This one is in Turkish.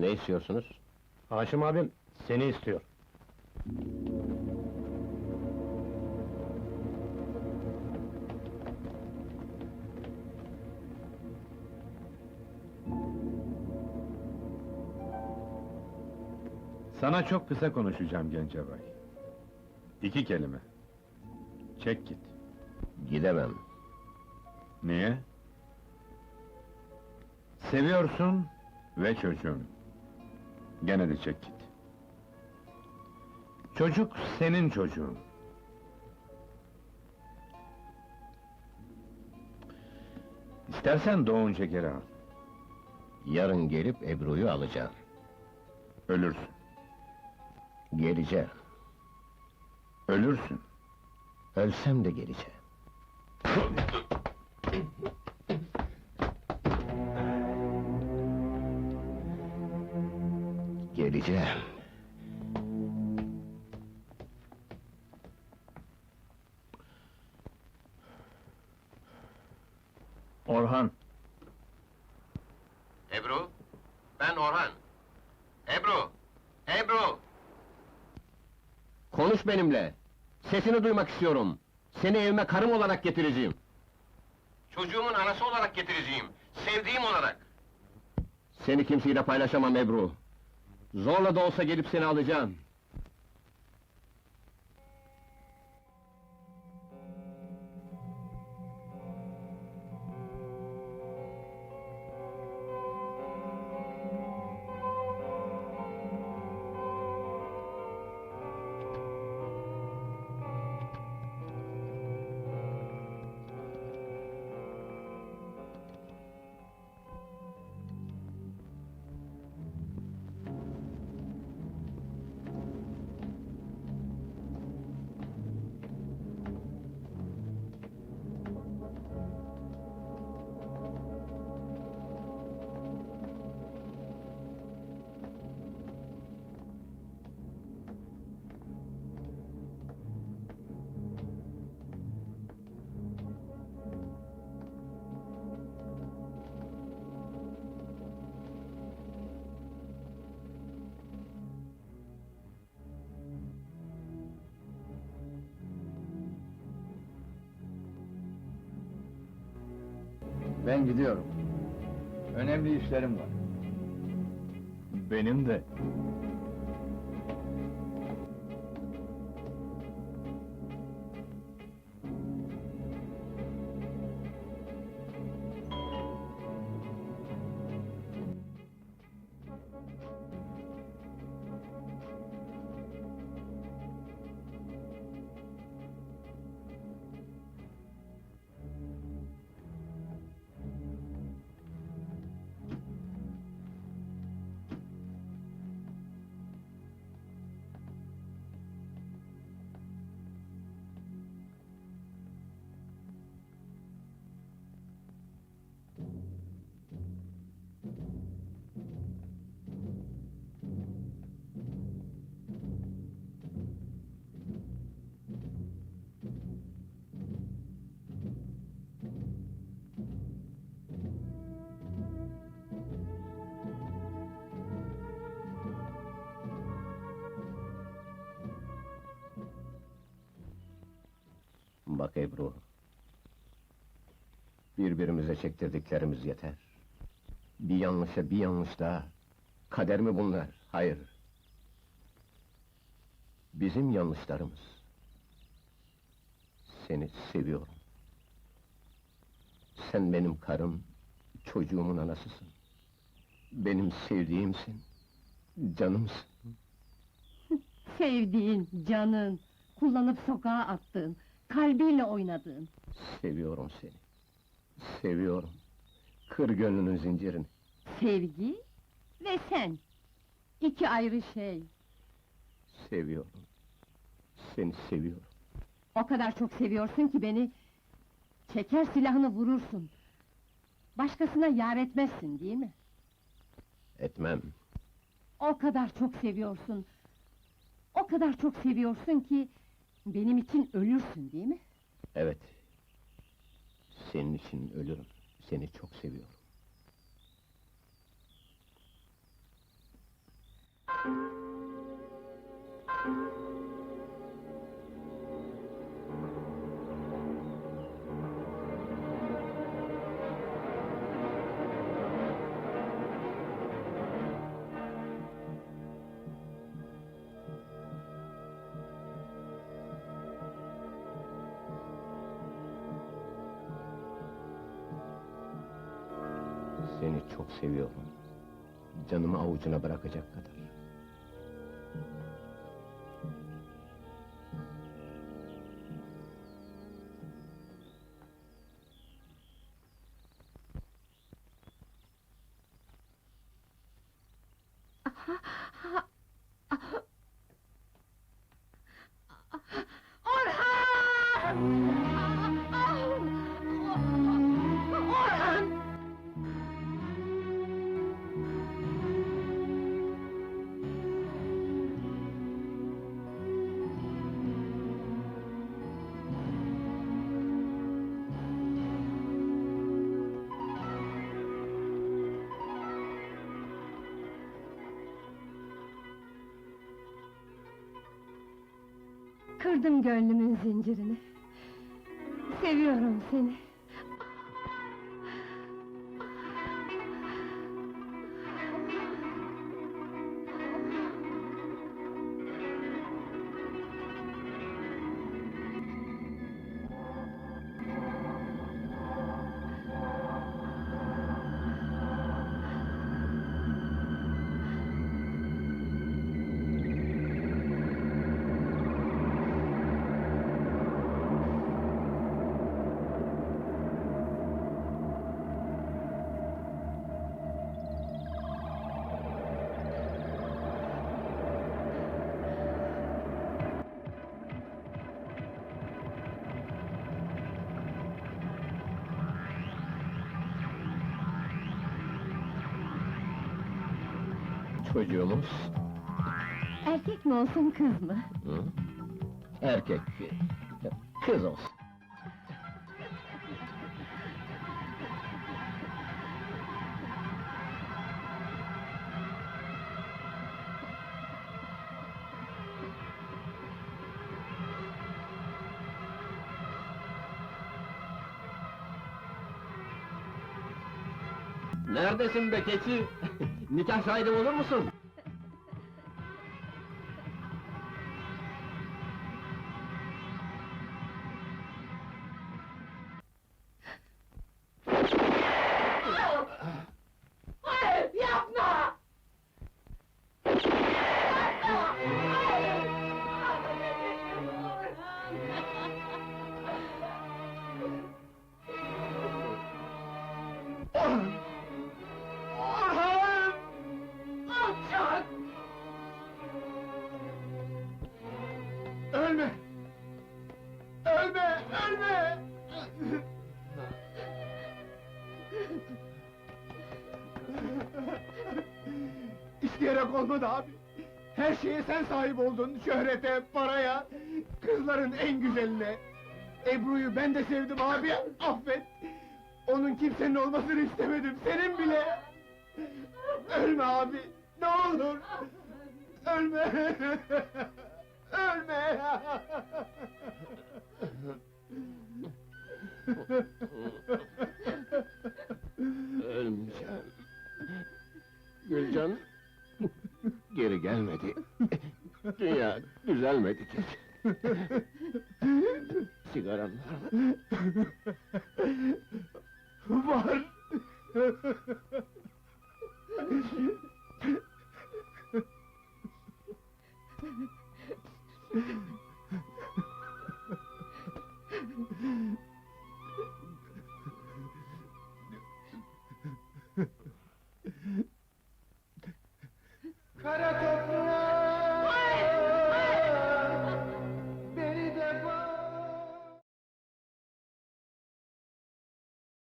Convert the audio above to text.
Ne istiyorsunuz? Haşim abim seni istiyor. Sana çok kısa konuşacağım Gencebay. İki kelime. Çek git. Gidemem. Niye? Seviyorsun ve çocuğun. Gene de çek git. Çocuk senin çocuğun. İstersen doğunca geri al. Yarın gelip Ebru'yu alacağım. Ölürsün. Geleceğim. Ölürsün. Ölsem de geleceğim. Geleceğim. Orhan. Ebru, ben Orhan. Ebru, Ebru! Konuş benimle. Sesini duymak istiyorum. Seni evime karım olarak getireceğim. Çocuğumun anası olarak getireceğim. Sevdiğim olarak. Seni kimseyle paylaşamam Ebru. Zorla da olsa gelip seni alacağım. Ben gidiyorum. Önemli işlerim var. Benim de. Ebru. Birbirimize çektirdiklerimiz yeter. Bir yanlışa bir yanlış daha. Kader mi bunlar? Hayır. Bizim yanlışlarımız. Seni seviyorum. Sen benim karım, çocuğumun anasısın. Benim sevdiğimsin, canımsın. Sevdiğin, canın, kullanıp sokağa attığın, kalbiyle oynadığın. Seviyorum seni. Seviyorum. Kır gönlünün zincirini. Sevgi ve sen. İki ayrı şey. Seviyorum. Seni seviyorum. O kadar çok seviyorsun ki beni... ...çeker silahını vurursun. Başkasına yar etmezsin değil mi? Etmem. O kadar çok seviyorsun. O kadar çok seviyorsun ki... Benim için ölürsün değil mi? Evet. Senin için ölürüm. Seni çok seviyorum. Çok seviyorum. Canımı avucuna bırakacak kadar. Kırdım gönlümün zincirini. Seviyorum seni. Çocuğumuz Erkek mi olsun kız mı? hı? erkek, kız olsun. Neredesin be keçi? Nikah şahidim olur musun? İsteyerek olmadı abi. Her şeye sen sahip oldun. Şöhrete, paraya, kızların en güzeline. Ebru'yu ben de sevdim abi. Affet. Onun kimsenin olmasını istemedim. Senin bile. Ölme abi. Ne olur. Ölme. Ölme. Ölmeyeceğim. Gülcan geri gelmedi. Dünya düzelmedi ki. Sigaran var mı? Var.